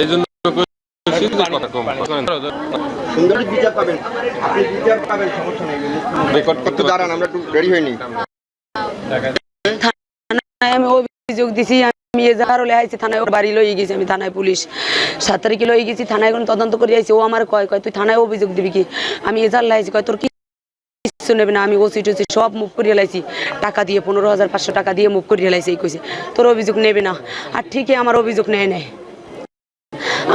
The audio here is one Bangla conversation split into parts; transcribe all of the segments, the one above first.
এই জন্য কইছি যে কথা কম। করেন সুন্দরী বিচার পাবেন। আপনি বিচার পাবেন সমস্যা নেই। রেকর্ড করতে দাঁড়ান আমরা একটু রেডি হইনি থানায় আমি অভিযোগ দিছি আমি এজাহার হলে থানায় ওর বাড়ি লই গেছি আমি থানায় পুলিশ সাত তারিখে লই গেছি থানায় তদন্ত করে আইছি ও আমার কয় কয় তুই থানায় অভিযোগ দিবি কি? আমি এজাহার লাইছি কয় তোর কি কিছু নেবে না? আমি ওসি টসি সব মুখ করিয়ে লাইছি টাকা দিয়ে পনেরো হাজার পাঁচশো টাকা দিয়ে মুখ করিয়ে লাইছি এই কইছে। তোর অভিযোগ নেবে না। আর ঠিকই আমার অভিযোগ নেয় নেয়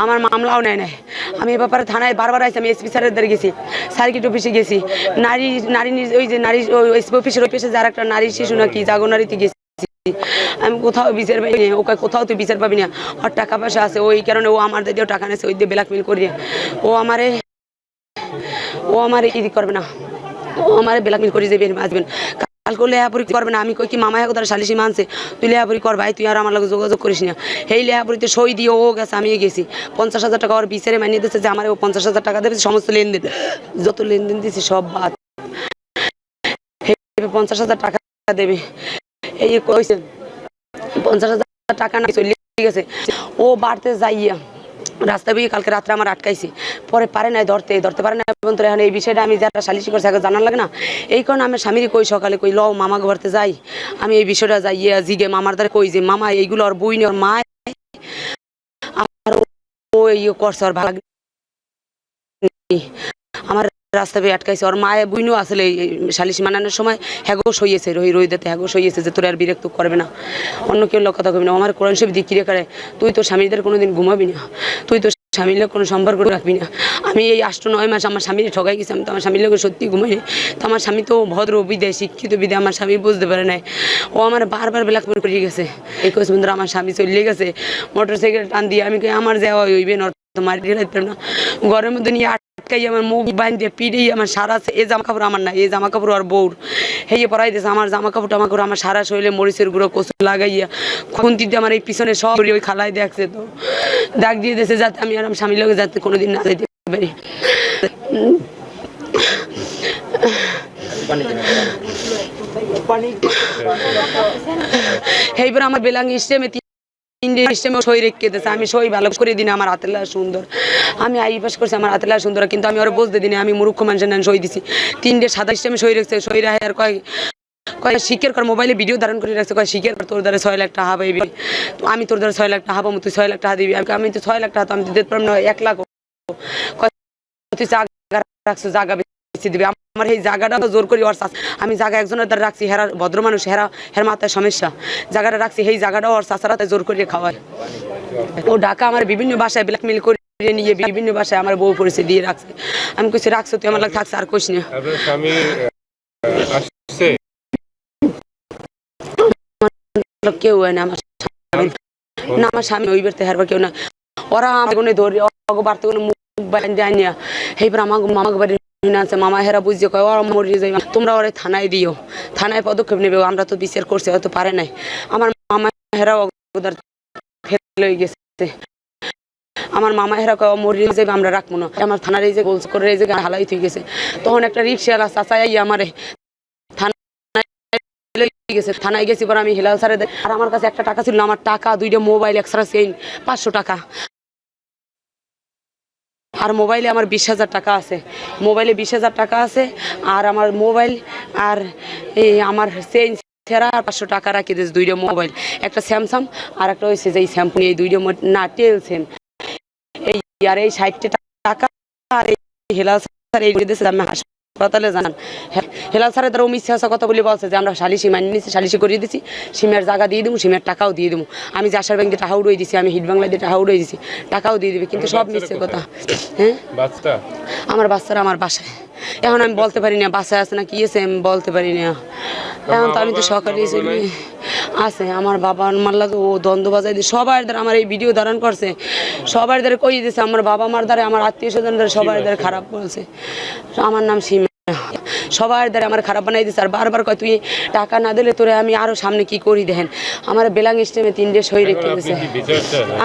আমার মামলাও নেয় নেয় আমি এ ব্যাপারে থানায় বারবার আইছি, আমি এসপি স্যারের দ্বারা গেছি সার্কিট অফিসে গেছি। নারী নারী ওই যে নারী এসপি অফিসের অফিসে যার একটা নারী শিশু নাকি জাগনারিতে গেছি। আমি কোথাও বিচার পাই না ওকে কোথাও তুই বিচার পাবি না। ওর টাকা পয়সা আছে, ওই কারণে ও আমার দিয়েও টাকা নেছে ওই দিয়ে ব্ল্যাকমেল করিয়ে ও আমারে ও আমারে ই করবে না। ও আমারে ব্ল্যাকমেল করে যাবে আসবেন। কালকে লেহাপুরি করবে না। আমি কই কি মামা এখন তার সালিশি মানছে। তুই লেহাপুরি কর ভাই, তুই আর আমার লগে যোগাযোগ করিস না। এই লেহাপুরিতে সই দিয়ে ও গেছে আমি গেছি। পঞ্চাশ হাজার টাকা ওর বিচারে মানিয়ে দিচ্ছে যে আমার ও পঞ্চাশ হাজার টাকা দেবে, সমস্ত লেনদেন। যত লেনদেন দিছি সব বাদ। পঞ্চাশ হাজার টাকা দেবে। এই কইছে, পঞ্চাশ হাজার টাকা না চলে গেছে। ও বাড়তে যাইয়া রাস্তা দিয়ে কালকে রাত্রে আমার আটকাইছে। পরে পারে নাই ধরতে ধরতে পারে না এবং এখন এই বিষয়টা আমি যারা সালিশি করছি আগে জানার লাগে না। এই কারণে আমার স্বামীর কই সকালে কই ল মামা ঘরতে যাই। আমি এই বিষয়টা যাই ইয়ে জিগে, মামার দ্বারা কই যে, মামা, এইগুলো আর বই ওর মা আমার ও ইয়ে করছে, আর আমার রাস্তা পেয়ে আটকাইছে। ওর মায়ে বুইনও আসলে সালিশ মানানোর সময় হ্যাগো সইয়েছে, রহি রহি দিতে হ্যাগো সইয়েছে যে তোর আর বিরক্ত করবে না। অন্য কেউ লোক কথা কবি না আমার কোরআন শরীফ দিকিরে করে, তুই তোর স্বামীদের কোনোদিন ঘুমাবি না। তুই তোর স্বামীর লোক কোনো সম্পর্ক রাখবি না। আমি এই আষ্ট নয় মাস আমার স্বামীর ঠগাই গেছি, আমি তো আমার স্বামীর লোকে সত্যি ঘুমাই নাই। তো আমার স্বামী তো ভদ্র, বিদায়, শিক্ষিত, বিদায়, আমার স্বামী বুঝতে পারে নাই। ও আমার বারবার ব্ল্যাকমেল করে গেছে। একুশ বন্ধুরা, আমার স্বামী চলে গেছে। মোটর সাইকেল টান দিয়ে আমি আমার যাওয়া হইবে না তো মারি না। ঘরের মধ্যে নিয়ে আমার মুখ বাঁধিয়ে পিড়েই আমার সারা এ জামা কাপড় আমার না এই জামা কাপড় আর বউর। হেয়ে দিয়েছে আমার জামা কাপড় টামা করে আমার সারা শরীরে মরিচের গুঁড়ো কচু লাগাইয়া। দিয়ে আমার এই পিছনে সব ওই খালাই দেখছে তো। দাগ দিয়ে দিয়েছে যাতে আমি আর আমার স্বামীর লোকে যাতে কোনোদিন না যেতে পারি। এইবার আমার বেলাং স্টেমে তিনটে স্টেমে সই আমি সই করে দিন আমার সুন্দর। আমি আই আমি ওরা মানুষের সাদা স্টেমে সই রেখেছে সই রাখে আর কয় কয় শিখের কর মোবাইলে ভিডিও ধারণ করে রাখছে কয় শিখের তোর দ্বারা ছয় লাখ টাকা পাইবি আমি তোর দ্বারা ছয় লাখ টাকা পাবো তুই ছয় লাখ টাকা দিবি। আমি তো ছয় লাখ টাকা আমি এক লাখ কয়, তুই জায়গা রাখছো জায়গা বেশি দিবি। আমার এই জায়গাটা জোর করি ওর আমি জায়গা একজনের দ্বারা রাখছি হেরা ভদ্র মানুষ হেরা হের মাথায় সমস্যা। জায়গাটা রাখছি এই জায়গাটা ওর জোর করিয়ে খাওয়ায়। ও ঢাকা আমার বিভিন্ন বাসায় ব্ল্যাকমেল করে নিয়ে বিভিন্ন বাসায় আমার বউ পরিচয় দিয়ে রাখছে। আমি কইছি রাখছো তুই আমার লাগে থাকছে আর না। আসছে? কেউ হয় না আমার না আমার স্বামী ওই বেরতে হারবার কেউ না। ওরা আমার কোনে ধরে অগ বাড়তে কোনো মুখ বাইন্দে আনিয়া এইবার আমার মামাকে বাড়ি আছে মামা হেরা বুঝছে, কয়, ওরা মরিয়ে যাই তোমরা ওরে থানায় দিও। থানায় পদক্ষেপ নেবে, আমরা তো বিচার করছি, হয়তো পারে নাই। আমার মামা হেরা অগদার ফেলে গেছে। আমার মামা হেরা কয় মরিয়ে যাবে আমরা রাখব না। আমার থানার এই যে গোলস করে এই যে হালাই হয়ে গেছে। তখন একটা রিক্সাওয়ালা চাচাই আমারে গেছে। থানায় গেছি পর আমি হিলাল স্যারে আর আমার কাছে একটা টাকা ছিল আমার টাকা, দুইটা মোবাইল এক্সট্রা চেইন, পাঁচশো টাকা। আর মোবাইলে আমার বিশ হাজার টাকা আছে। মোবাইলে বিশ হাজার টাকা আছে আর আমার মোবাইল আর এই আমার চেঞ্জ ছেঁড়া আর পাঁচশো টাকা রাখি দিয়েছে দুইটা মোবাইল। একটা স্যামসাং আর একটা হয়েছে যে এই স্যাম্পু এই দুইটা না, টেল সেম। এই আর এই ষাটটা টাকা আর এই হেলাল স্যার এই দিয়েছে, আমি হাসপাতালে জানান। যান হেলাল স্যারের দ্বারা মিথ্যা আসা কথা বলে বলছে যে আমরা সালিশি মানি নিছি সালিশি করিয়ে দিছি সিমের জায়গা দিয়ে দেবো সিমের টাকাও দিয়ে দেবো আমি যে আশার ব্যাংকে টাকা উড়িয়ে দিছি আমি হিট বাংলা দিয়ে টাকা উড়িয়ে দিছি টাকাও দিয়ে দিবে কিন্তু সব মিথ্যে কথা। হ্যাঁ? আমার বাচ্চারা আমার বাসায়। এখন আমি বলতে পারি না বাসায় আছে না কি আছে আমি বলতে পারি না। এখন তো আমি তো সকালে চলি আছে আমার বাবা মারলা তো ও দ্বন্দ্ব বাজাই দিয়ে সবার দ্বারা আমার এই ভিডিও ধারণ করছে। সবার দ্বারা কই দিয়েছে আমার বাবা মার দ্বারা আমার আত্মীয় স্বজন দ্বারা সবার দ্বারা খারাপ বলছে। আমার নাম সীমা। সবার দ্বারা আমার খারাপ বানাই দিচ্ছে আর বারবার কয় তুই টাকা না দিলে তোরে আমি আরও সামনে কি করি দেখেন? আমার বেলাং স্টেমে তিনটে সই রেখে দিয়েছে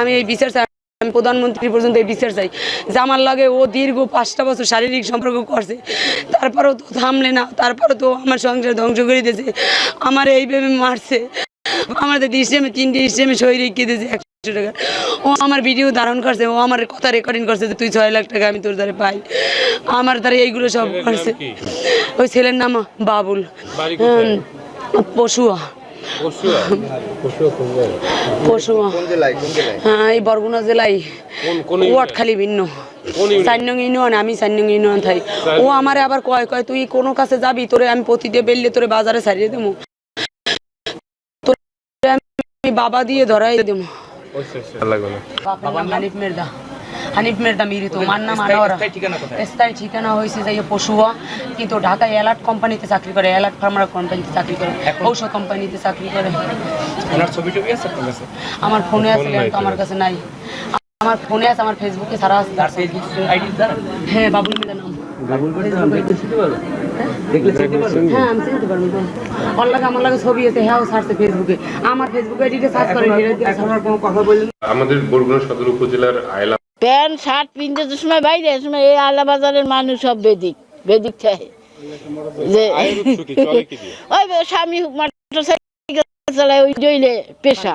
আমি এই বিচার চাই। আমি প্রধানমন্ত্রী পর্যন্ত এই বিচার চাই। যে আমার লাগে ও দীর্ঘ পাঁচটা বছর শারীরিক সম্পর্ক করছে তারপরেও তো থামলে না তারপরেও তো আমার সংসার ধ্বংস করে দিয়েছে। আমার এইভাবে মারছে। আমাদের স্টেমে তিনটে স্টেমে সই রেখে দিয়েছে টাকা। ও আমার ভিডিও ধারণ করছে ও আমার কথা রেকর্ডিং করছে যে তুই ছয় লাখ টাকা আমি তোর দ্বারা পাই। আমার দ্বারা এইগুলো সব ছেলের নাম করছে। ওই ছেলের নাম বাবুল। বাড়ি পশুয়া। পশুয়া? পশুয়া কোন জায়গায়? পশুয়া। কোন জেলায়? হ্যাঁ এই বরগুনা জেলায়। কোন কোন ওয়াট খালি ভিন্ন। কোন ইউনিয়ন? ইউনিয়ন আমি ইউনিয়ন থাই। ও আমারে আবার কয় কয় তুই কোনো কাছে যাবি? তোরে আমি প্রতি দিয়ে বেললে তোরে বাজারে ছাড়িয়ে দেবো। আমি বাবা দিয়ে ধরাই দেবো। বাবার নাম হানিফ হানিফ নাম আনোয়ারা স্থায়ী ঠিকানা হয়েছে পশুয়া। কিন্তু ঢাকায় অ্যালার্ট কোম্পানিতে চাকরি করে অ্যালার্ট ফার্মার কোম্পানিতে চাকরি করে ঔষধ কোম্পানিতে চাকরি করে। আমার ফোনে আছে আমার কাছে নাই। আমার ফোনে আছে আমার ফেসবুকে সারা আছে। হ্যাঁ বাবুল হ্যাঁ আমি চিনতে পারব ওর লাগে আমার লাগে ছবি আছে হ্যাঁ ও ফেসবুকে আমার ফেসবুক আইডিতে সার্চ করে এখন আর কোনো কথা বললেন আমাদের বরগুনা সদর উপজেলার আয়লা প্যান্ট শার্ট পিনতে তো সময় বাইরে সময় এই আলা বাজারের মানুষ সব বেদিক বেদিক থাকে যে ওই স্বামী চালায় ওই ডইলে পেশা।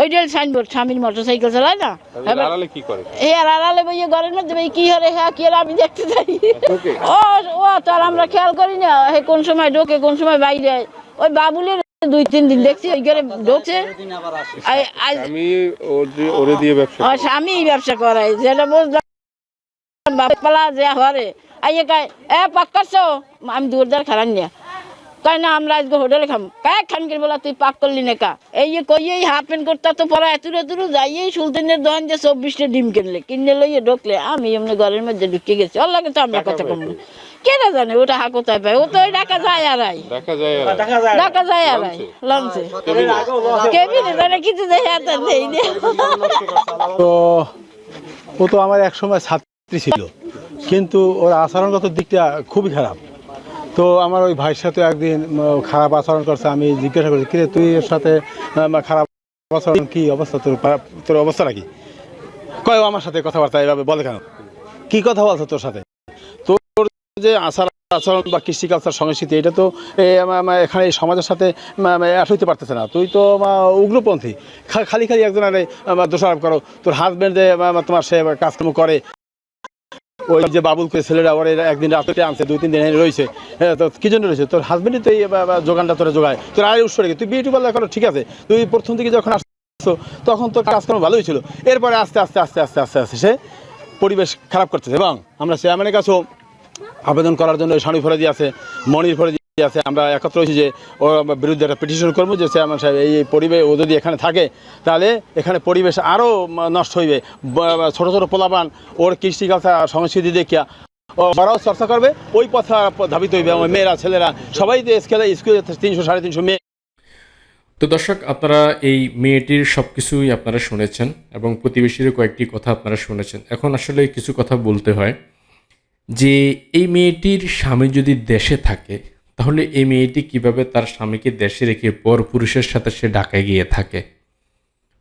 ওই ডইল সাইনবোর্ড স্বামীর মোটর সাইকেল চালায় না? তাহলে আড়ালে কি করে? এই আর আড়ালে বইয়ে ঘরের মধ্যে বই কি হরে হ্যাঁ কি আমি দেখতে চাই। ও ও তার আমরা খেয়াল করি না হে কোন সময় ঢোকে কোন সময় বাইরে ওই বাবুলের দুই তিন দিন দেখছি ওই ঘরে ঢোকছে আমি ওরে দিয়ে ব্যবসা স্বামী ব্যবসা করাই যেটা বুঝলাম বাপালা যে হরে। আইয়ে কয় এ পাক করছ আমি দূরদার খারান নিয়া কয় না আমরা আজকে হোটেলে খাম। কায় খান করে বলা তুই পাক করলি না কা? এই যে কই এই হাফ প্যান্ট করতে তো পরে এত এতুরু যাইয়ে সুলতানের দোকান যে চব্বিশটা ডিম কিনলে কিনে লইয়ে ঢুকলে আমি এমনি ঘরের মধ্যে ঢুকে গেছি। ওর লাগে তো আমরা কথা কম কেনা জানে ওটা হা কোথায় পায়? ও তো ওই ডাকা যায় আর আই যায় আর ডাকা যায় আর আই লঞ্চে। কেবিনে। জানে কিছু দেখে হাতে দেই না। তো ও তো আমার এক সময় ছাত্রী ছিল। কিন্তু ওর আচরণগত দিকটা খুবই খারাপ। তো আমার ওই ভাইয়ের সাথে একদিন খারাপ আচরণ করছে আমি জিজ্ঞাসা করছি কিরে তুই এর সাথে খারাপ আচরণ কি অবস্থা তোর? তোর অবস্থাটা কি কয় আমার সাথে কথাবার্তা এভাবে বলে কেন? কি কথা বলছো তোর সাথে? তোর যে আচার আচরণ বা কৃষ্টি কালচার সংস্কৃতি এটা তো এখানে সমাজের সাথে অ্যাড হইতে পারতেছে না। তুই তো উগ্রপন্থী। খালি খালি একজন আরে আমা, দোষারোপ করো। তোর হাজব্যান্ড যে তোমার সে কাজকর্ম করে ওই যে বাবুল করে ছেলেরা এরা একদিন রাত্রে আনছে দুই তিন দিন রয়েছে। হ্যাঁ, তো কি জন্য রয়েছে? তোর হাজব্যান্ডই তো এই যোগানটা তোরা যোগায়। তোর আয় উৎস রেখে তুই বিউটি পার্লার করো ঠিক আছে? তুই প্রথম থেকে যখন আসছো তখন তোর কাজকর্ম ভালোই ছিল। এরপরে আস্তে আস্তে আস্তে আস্তে আস্তে আস্তে সে পরিবেশ খারাপ করতেছে এবং আমরা চেয়ারম্যানের কাছেও আবেদন করার জন্য স্বামী ফরাজি আছে মনির ফরাজি আছে, আমরা একত্র হয়েছি যে ওর বিরুদ্ধে একটা পিটিশন করব যে চেয়ারম্যান সাহেব, এই পরিবেশ, ও যদি এখানে থাকে, তাহলে এখানে পরিবেশ আরও নষ্ট হইবে। ছোট ছোট পোলাপান, ওর কৃষ্টি সংস্কৃতি দেখিয়া ওরাও চর্চা করবে, ওই পথে ধাবিত হইবে আমার মেয়েরা, ছেলেরা, সবাই স্কেলে, স্কুলে তিনশো, সাড়ে তিনশো মেয়ে। তো দর্শক, আপনারা এই মেয়েটির সব কিছুই আপনারা শুনেছেন এবং প্রতিবেশীরও কয়েকটি কথা আপনারা শুনেছেন। এখন আসলে কিছু কথা বলতে হয় যে, এই মেয়েটির স্বামী যদি দেশে থাকে তাহলে এই মেয়েটি কীভাবে তার স্বামীকে দেশে রেখে পর পুরুষের সাথে সে ঢাকায় গিয়ে থাকে?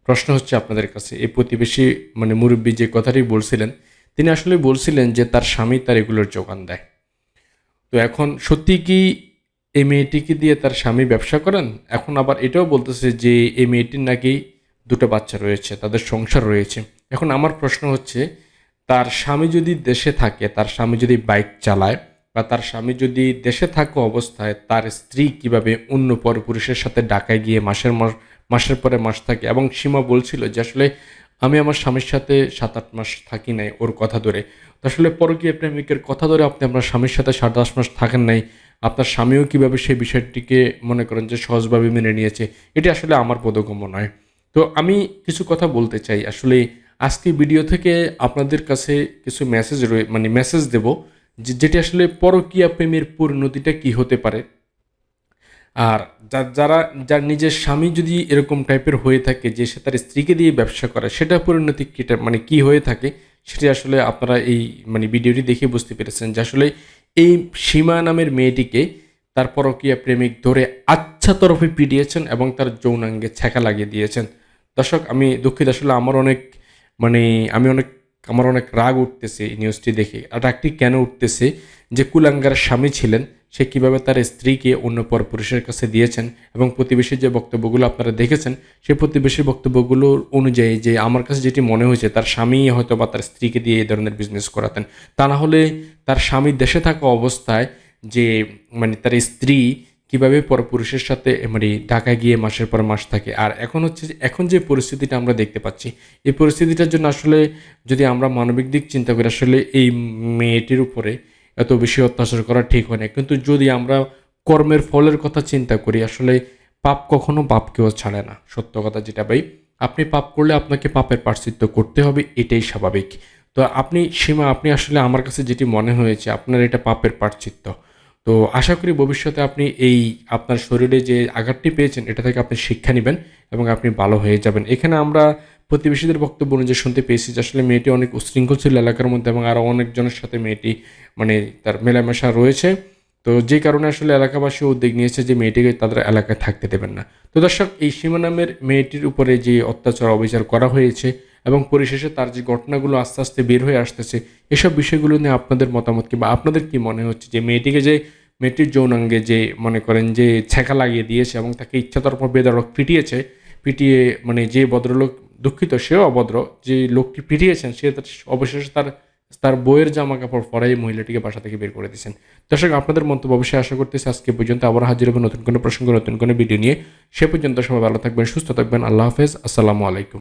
প্রশ্ন হচ্ছে আপনাদের কাছে। এই প্রতিবেশী মানে মুরব্বী যে কথাটি বলছিলেন, তিনি আসলে বলছিলেন যে তার স্বামী তার এগুলোর যোগান দেয়। তো এখন সত্যি কি এই মেয়েটিকে দিয়ে তার স্বামী ব্যবসা করেন? এখন আবার এটাও বলতেছে যে এই মেয়েটির নাকি দুটো বাচ্চা রয়েছে, তাদের সংসার রয়েছে। এখন আমার প্রশ্ন হচ্ছে, তার স্বামী যদি দেশে থাকে, তার স্বামী যদি বাইক চালায় বা তার স্বামী যদি দেশে থাকা অবস্থায়, তার স্ত্রী কীভাবে অন্য পরপুরুষের সাথে ডাকায় গিয়ে মাসের মাস, মাসের পরে মাস থাকে এবং সীমা বলছিল যে আসলে আমি আমার স্বামীর সাথে সাত আট মাস থাকি নাই ওর কথা ধরে। আসলে পরকীয় প্রেমিকের কথা ধরে আপনি আপনার স্বামীর সাথে সাত আট মাস থাকেন নাই, আপনার স্বামীও কীভাবে সেই বিষয়টিকে মনে করেন যে সহজভাবে মেনে নিয়েছে, এটি আসলে আমার বোধগম্য নয়। তো আমি কিছু কথা বলতে চাই। আসলে আজকে ভিডিও থেকে আপনাদের কাছে কিছু মেসেজ রয়ে মানে মেসেজ দেব। যেটি আসলে পরকীয়া প্রেমের পরিণতিটা কি হতে পারে? আর যারা, যার নিজের স্বামী যদি এরকম টাইপের হয়ে থাকে যে সে তার স্ত্রীকে দিয়ে ব্যবসা করে সেটা পরিণতি কিটা মানে কি হয়ে থাকে সেটি আসলে আপনারা এই মানে ভিডিওটি দেখে বুঝতে পেরেছেন যে আসলে এই সীমা নামের মেয়েটিকে তার পরকীয়া প্রেমিক ধরে আচ্ছা তরফে পিটিয়েছেন এবং তার যৌনাঙ্গে ছ্যাঁকা লাগিয়ে দিয়েছেন। দর্শক, আমি দুঃখিত, আসলে আমার অনেক মানে আমি অনেক আমার অনেক রাগ উঠতেছে এই নিউজটি দেখে। আর রাগটি কেন উঠতেছে? যে কুলাঙ্গার স্বামী ছিলেন, সে কীভাবে তার স্ত্রীকে অন্য পর পুরুষের কাছে দিয়েছেন এবং প্রতিবেশীর যে বক্তব্যগুলো আপনারা দেখেছেন সেই প্রতিবেশীর বক্তব্যগুলো অনুযায়ী যে আমার কাছে যেটি মনে হয়েছে, তার স্বামী হয়তো বা তার স্ত্রীকে দিয়ে এই ধরনের বিজনেস করাতেন। তা না হলে তার স্বামী দেশে থাকা অবস্থায় যে মানে তার স্ত্রী কীভাবে পরপুরুষের সাথে মানে ঢাকায় গিয়ে মাসের পর মাস থাকে। আর এখন হচ্ছে এখন যে পরিস্থিতিটা আমরা দেখতে পাচ্ছি, এই পরিস্থিতিটার জন্য আসলে যদি আমরা মানবিক দিক চিন্তা করি, আসলে এই মেয়েটির উপরে এত বেশি অত্যাচার করা ঠিক হয় না। কিন্তু যদি আমরা কর্মের ফলের কথা চিন্তা করি, আসলে পাপ কখনো পাপকেও ছাড়ে না। সত্য কথা যেটা ভাই, আপনি পাপ করলে আপনাকে পাপের পার্শ্চিত্য করতে হবে, এটাই স্বাভাবিক। তো আপনি সীমা, আপনি আসলে আমার কাছে যেটি মনে হয়েছে, আপনার এটা পাপের পার্শ্চিত্য তো আশা করি ভবিষ্যতে আপনি এই আপনার শরীরে যে আঘাতটি পেয়েছেন, এটা থেকে আপনি শিক্ষা নেবেন এবং আপনি ভালো হয়ে যাবেন। এখানে আমরা প্রতিবেশীদের বক্তব্য অনুযায়ী শুনতে পেয়েছি যে আসলে মেয়েটি অনেক উশৃঙ্খল ছিল এলাকার মধ্যে এবং আরও অনেকজনের সাথে মেয়েটি মানে তার মেলামেশা রয়েছে। তো যে কারণে আসলে এলাকাবাসী উদ্যোগ নিয়েছে যে মেয়েটিকে তাদের এলাকায় থাকতে দেবেন না। তো দর্শক, এই সীমা নামের মেয়েটির উপরে যে অত্যাচার অবিচার করা হয়েছে এবং পরিশেষে তার যে ঘটনাগুলো আস্তে আস্তে বের হয়ে আসতেছে, এসব বিষয়গুলো নিয়ে আপনাদের মতামত কিংবা আপনাদের কি মনে হচ্ছে যে মেয়েটিকে যে, মেয়েটির যৌনাঙ্গে যে মনে করেন যে ছ্যাঁকা লাগিয়ে দিয়েছে এবং তাকে ইচ্ছাতর্প বেদরক পিটিয়েছে, পিটিয়ে মানে যে ভদ্রলোক দুঃখিত, সেও অভদ্র, যে লোকটি পিটিয়েছেন, সে তার অবশেষে তার তার বইয়ের জামা কাপড় পরে এই মহিলাটিকে বাসা থেকে বের করে দিয়েছেন। দর্শক, আপনাদের মন্তব্য অবশ্যই আশা করতেছি আজকে পর্যন্ত আবার হাজির হবে নতুন কোনো প্রসঙ্গ, নতুন কোনো ভিডিও নিয়ে। সে পর্যন্ত সবাই ভালো থাকবেন, সুস্থ থাকবেন, আল্লাহ হাফেজ, আসসালামু আলাইকুম।